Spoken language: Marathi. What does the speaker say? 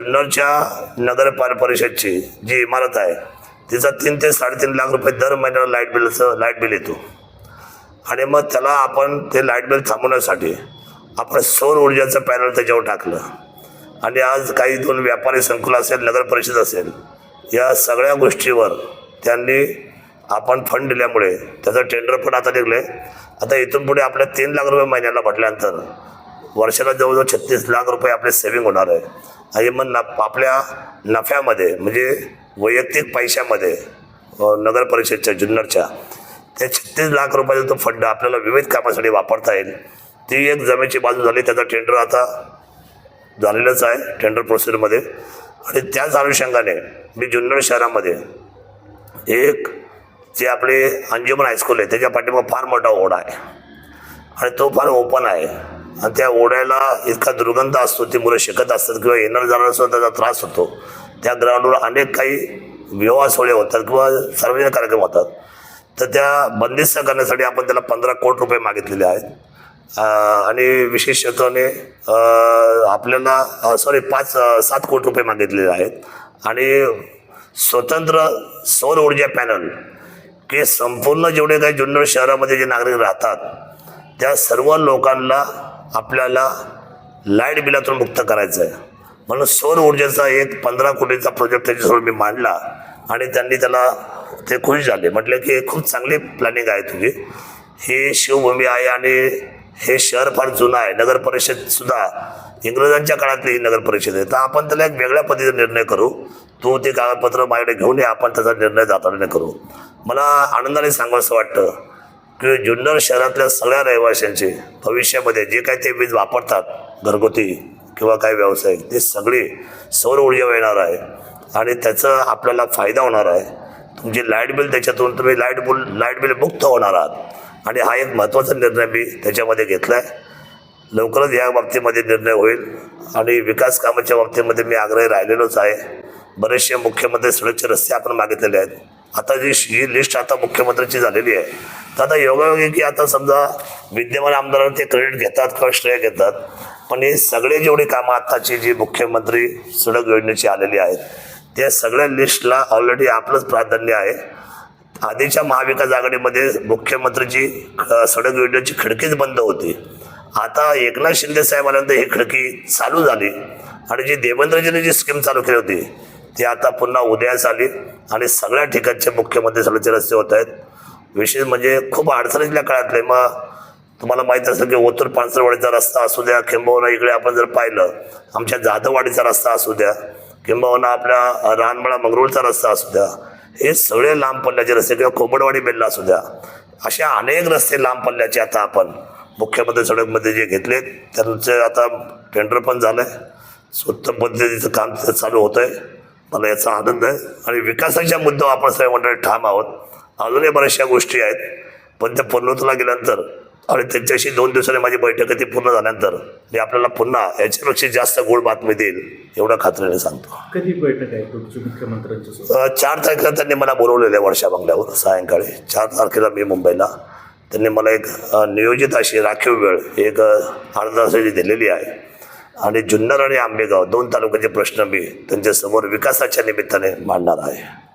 जुन्नरच्या नगर पाल परिषदची जी इमारत आहे तिचा तीन ते साडेतीन लाख रुपये दर महिन्याला लाइट बिलचं लाइट बिल येतो. आणि मग त्याला आपण ते लाइट बिल थांबवण्यासाठी आपण सौर ऊर्जाचं पॅनल त्याच्यावर टाकलं. आणि आज काही दोन व्यापारी संकुल असेल नगर परिषद असेल या सगळ्या गोष्टीवर त्यांनी आपण फंड दिल्यामुळे त्याचं टेंडर पण आता निघले आता इथून पुढे आपल्या तीन लाख रुपये महिन्याला म्हटल्यानंतर वर्षाला जवळजवळ छत्तीस लाख रुपये आपले सेव्हिंग होणार आहे. आणि मग नफ आपल्या नफ्यामध्ये म्हणजे वैयक्तिक पैशामध्ये नगर परिषदच्या जुन्नरच्या त्या छत्तीस लाख रुपयाचा तो फंड आपल्याला विविध कामासाठी वापरता येईल. ती एक जमेची बाजू झाली त्याचा टेंडर आता झालेलंच आहे टेंडर प्रोसिजरमध्ये आणि त्याच अनुषंगाने मी जुन्नर शहरामध्ये एक जे आपले अंजुमन हायस्कूल आहे त्याच्या पाठीमागं फार मोठा ओढा आहे. आणि तो फार ओपन आहे. आणि त्या ओढ्याला इतका दुर्गंध असतो ती मुलं शिकत असतात किंवा येणार जाणार सुद्धा त्याचा त्रास होतो. त्या ग्राउंडवर अनेक काही विवाह सोहळे होतात किंवा सार्वजनिक कार्यक्रम होतात. तर त्या बंदिस्त करण्यासाठी आपण त्याला पंधरा कोटी रुपये मागितलेले आहेत. आणि विशेषत्वाने आपल्याला सॉरी पाच सात कोटी रुपये मागितलेले आहेत. आणि स्वतंत्र सौर ऊर्जा पॅनल की संपूर्ण जेवढे काही जुन्नर शहरामध्ये जे नागरिक राहतात त्या सर्व लोकांना आपल्याला लाइट बिलातून मुक्त करायचं आहे म्हणून सौर ऊर्जेचा एक पंधरा कोटीचा प्रोजेक्ट त्याच्यासमोर मी मांडला आणि त्यांनी त्याला ते खुश झाले. म्हटले की खूप चांगली प्लॅनिंग आहे तुझी. ही शिवभूमी आहे आणि हे शहर फार जुनं आहे. नगर परिषद सुद्धा इंग्रजांच्या काळातली ही नगर परिषद आहे. तर आपण त्याला एक वेगळ्या पद्धतीचा निर्णय करू. तू ते कागदपत्र माझ्याकडे घेऊन ये. आपण त्याचा निर्णय जाताना करू. मला आनंदाने सांगावं असं वाटतं. की जुन्नर शहरातल्या सगळ्या रहिवाशांचे भविष्यामध्ये जे काही ते वीज वापरतात घरगुती किंवा काही व्यावसायिक ते सगळे सौर ऊर्जा येणार आहे. आणि त्याचा आपल्याला फायदा होणार आहे. तुमची लाइट बिल त्याच्यातून तुम्ही लाइट बिल लाइट बिल मुक्त होणार आहात. आणि हा एक महत्त्वाचा निर्णय मी त्याच्यामध्ये घेतला आहे लवकरच या बाबतीमध्ये निर्णय होईल. आणि विकास कामाच्या बाबतीमध्ये मी आग्रही राहिलेलोच आहे. बरेचसे मुख्यमंत्री सडकचे रस्ते आपण मागितलेले आहेत. आता जी ही लिस्ट आता मुख्यमंत्र्यांची झालेली आहे तर आता योगायोगी की आता समजा विद्यमान आमदारांना ते क्रेडिट घेतात किंवा श्रेय घेतात पण हे सगळे जेवढी कामं आत्ताची जी मुख्यमंत्री सडक योजनेची आलेली आहेत त्या सगळ्या लिस्टला ऑलरेडी आपलंच प्राधान्य आहे. आधीच्या महाविकास आघाडीमध्ये मुख्यमंत्रीची सडक योजनेची खिडकीच बंद होती. आता एकनाथ शिंदे साहेब आल्यानंतर ही खिडकी चालू झाली. आणि जी देवेंद्रजीने जी स्कीम चालू केली होती ते आता पुन्हा उदयास आली आणि सगळ्या ठिकाणचे मुख्यमंत्री सडकचे रस्ते होत आहेत. विशेष म्हणजे खूप अडचणीतल्या काळातले मग तुम्हाला माहीत असेल की ओतूर पानसरवाडीचा रस्ता असू द्या किंबहुना इकडे आपण जर पाहिलं आमच्या जाधववाडीचा रस्ता असू द्या किंबहुना आपल्या रानमळा मंगरूळचा रस्ता असू द्या हे सगळे लांब पल्ल्याचे रस्ते किंवा कोंबडवाडी बेल्ला असू द्या अशा अनेक रस्ते लांब पल्ल्याचे आता आपण मुख्यमंत्री सडकमध्ये जे घेतले त्यांचं आता टेंडर पण झालं आहे उत्तम पद्धतीचं काम तिथं चालू होतं आहे मला याचा आनंद आहे. आणि विकासाच्या मुद्द्यावर आपण सगळे मंडळी ठाम आहोत. अजूनही बऱ्याचशा गोष्टी आहेत. पण त्या पूर्णत्वाला गेल्यानंतर आणि त्यांच्याशी दोन दिवसांनी माझी बैठक ती पूर्ण झाल्यानंतर मी आपल्याला पुन्हा याच्यापेक्षा जास्त गोड बातमी देईल एवढं खात्रीने सांगतो. कधी बैठक आहे तुमची अ, चार तारखेला त्यांनी मला बोलवलेलं आहे वर्षा बंगल्यावर सायंकाळी. चार तारखेला मी मुंबईला. त्यांनी मला एक नियोजित अशी राखीव वेळ एक अर्धा तासाची दिलेली आहे. आणि जुन्नर आणि आंबेगाव दोन तालुक्याचे प्रश्न मी त्यांच्यासमोर विकासाच्या निमित्ताने मांडणार आहे.